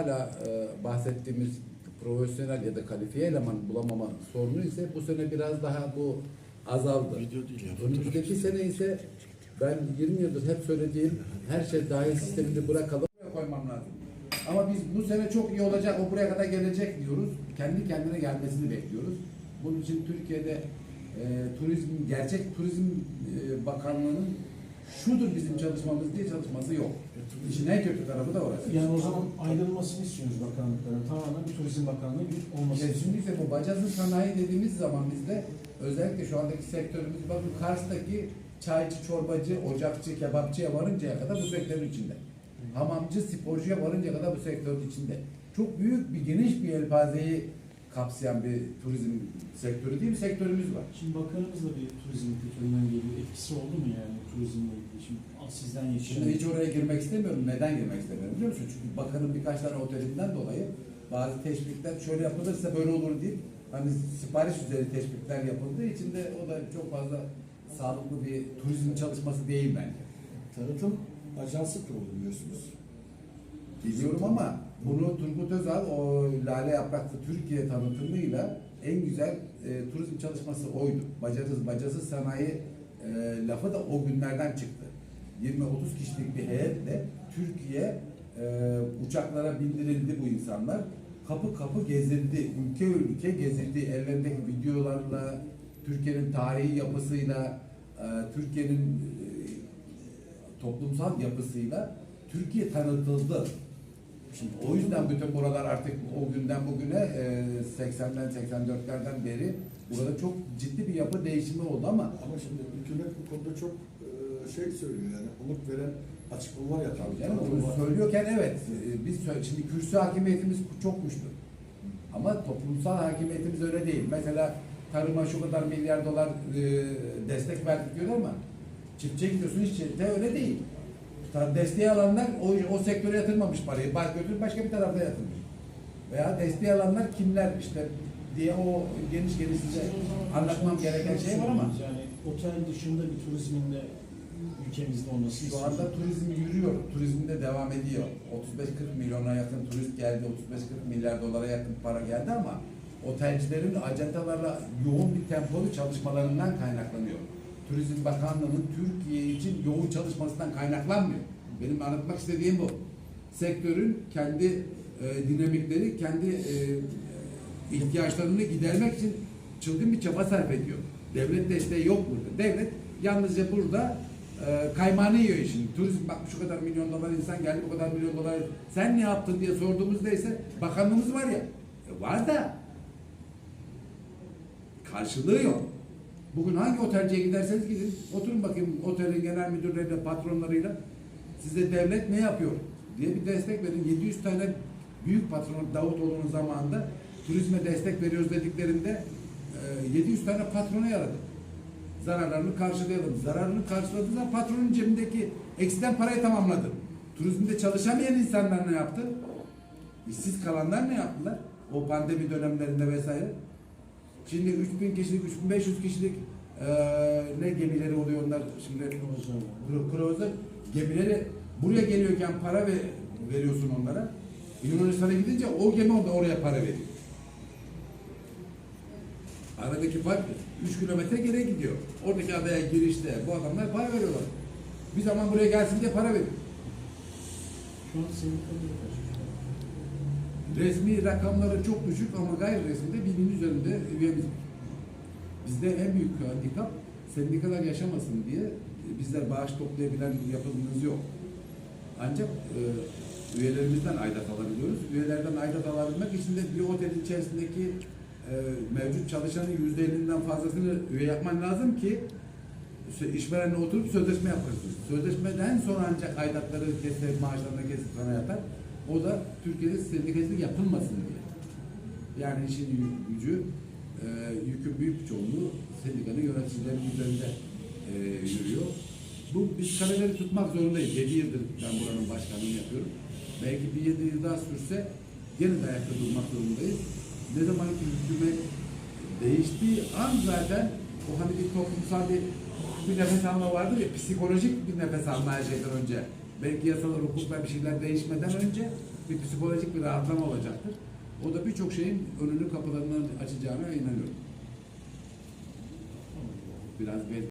hala e, bahsettiğimiz profesyonel ya da kalifiye eleman bulamama sorunu ise bu sene biraz daha bu azaldı. Video değil ya. Önümüzdeki sene ise ben 20 yıldır hep söylediğim her şey dahil sistemini bırakalım. Koymam lazım. Ama biz bu sene çok iyi olacak, o buraya kadar gelecek diyoruz. Kendi kendine gelmesini bekliyoruz. Bunun için Türkiye'de e, turizm, gerçek turizm e, bakanlığının şudur bizim çalışmamız diye çalışması yok. İşin en kötü tarafı da orası. Yani o zaman ayrılmasını istiyoruz bakanlıkların. Tamamen bir turizm bakanlığı bir olması. Kesinlikle bu bacazlı sanayi dediğimiz zaman bizde özellikle şu andaki sektörümüz bakın Kars'taki çaycı, çorbacı, ocakçı, kebapçıya varıncaya kadar bu sektörün içinde. Hamamcı, sporcuya varıncaya kadar bu sektörün içinde. Çok büyük bir geniş bir elpazeyi kapsayan bir turizm sektörü değil bir sektörümüz var. Şimdi bakanımız da bir turizm kültüründen geliyor. Etkisi oldu mu yani turizmle ilgili? Şimdi sizden Şimdi yetişen... hiç oraya girmek istemiyorum. Neden girmek istemiyorum biliyor musun? Çünkü bakanın birkaç tane otelinden dolayı bazı teşvikler şöyle yapılırsa böyle olur deyip hani sipariş üzeri teşvikler yapıldığı için de o da çok fazla sağlıklı bir turizm çalışması değil bence. Tanıtım ajansı kuruldu biliyorsunuz. Biliyorum ama bunu Turgut Özal o Lale Yapraklı Türkiye tanıtımıyla en güzel e, turizm çalışması oydu. Bacasız, bacasız sanayi e, lafı da o günlerden çıktı. 20-30 kişilik bir heyetle Türkiye e, uçaklara bindirildi bu insanlar. Kapı kapı gezildi, ülke ülke gezildi. Ellerindeki videolarla, Türkiye'nin tarihi yapısıyla, e, Türkiye'nin e, toplumsal yapısıyla Türkiye tanıtıldı. Şimdi o yüzden bütün buralar artık o günden bugüne e, 80'den 84'lerden beri burada çok ciddi bir yapı değişimi oldu ama Ama şimdi hükümet bu konuda çok e, şey söylüyor yani umut veren açıklamalar yapıyor. yani onu söylüyorken evet e, biz sö- şimdi kürsü hakimiyetimiz çok güçlü. Ama toplumsal hakimiyetimiz öyle değil. Mesela tarıma şu kadar milyar dolar e, destek verdik diyor ama çiftçiye gidiyorsun hiç çiftçiye öyle değil. Desteği alanlar o, o sektöre yatırmamış parayı. Götürüp başka bir tarafta yatırmış. Veya desteği alanlar kimler işte diye o geniş geniş size anlatmam gereken şey var ama Yani otel dışında bir turizmin de ülkemizde olmasını Şu anda turizm yürüyor, turizm de devam ediyor. 35-40 milyona yakın turist geldi, 35-40 milyar dolara yakın para geldi ama otelcilerin acentalarla yoğun bir tempolu çalışmalarından kaynaklanıyor. Turizm Bakanlığı'nın Türkiye için yoğun çalışmasından kaynaklanmıyor. Benim anlatmak istediğim bu. Sektörün kendi e, dinamikleri, kendi e, ihtiyaçlarını gidermek için çılgın bir çaba sarf ediyor. Devlet desteği yok burada. Devlet yalnızca burada e, kaymağını yiyor işin. Turizm bak şu kadar milyon dolar insan geldi, bu kadar milyon dolar. Sen ne yaptın diye sorduğumuzda ise bakanlığımız var ya. E, var da karşılığı yok. Bugün hangi otelciye giderseniz gidin, oturun bakayım otelin genel müdürleriyle, patronlarıyla. Size devlet ne yapıyor diye bir destek verin. 700 tane büyük patron Davutoğlu'nun zamanında turizme destek veriyoruz dediklerinde e, 700 tane patrona yaradı. Zararlarını karşılayalım. Zararını karşıladığı zaman patronun cebindeki eksiden parayı tamamladı. Turizmde çalışamayan insanlar ne yaptı? İşsiz kalanlar ne yaptılar? O pandemi dönemlerinde vesaire. Şimdi 3000 kişilik, 3500 kişilik eee, ne gemileri oluyor onlar şimdi Cruiser gemileri buraya geliyorken para ve, veriyorsun onlara. Yunanistan'a gidince o gemi da oraya para veriyor. Aradaki fark 3 kilometre geriye gidiyor. Oradaki adaya girişte bu adamlar para veriyorlar. Bir zaman buraya gelsin diye para veriyor. Şu an sendikalı kaç? Resmi rakamları çok düşük ama gayri resmi binin üzerinde üyemiz. var. Bizde en büyük handikap sendikalar yaşamasın diye bizler bağış toplayabilen bir yapımız yok. Ancak e, üyelerimizden aidat alabiliyoruz. Üyelerden aidat alabilmek için de bir otelin içerisindeki e, mevcut çalışanın yüzde ellinden fazlasını üye yapman lazım ki işverenle oturup sözleşme yaparsın. Sözleşmeden sonra ancak aidatları kesip maaşlarını kesip sana yatar. O da Türkiye'de sendikacılık yapılmasın diye. Yani işin gücü, e, yükün büyük çoğunluğu sendikanın yöneticilerin üzerinde e, yürüyor. Bu biz kaleleri tutmak zorundayız. 7 yıldır ben buranın başkanlığını yapıyorum. Belki bir 7 yıl daha sürse gene de ayakta durmak zorundayız. Ne zaman ki hükümet değiştiği an zaten o hani bir toplumsal bir, bir nefes alma vardır ya, psikolojik bir nefes alma her şeyden önce. Belki yasalar, hukuklar bir şeyler değişmeden önce bir psikolojik bir rahatlama olacaktır. O da birçok şeyin önünü kapılarından açacağına inanıyorum. Biraz belki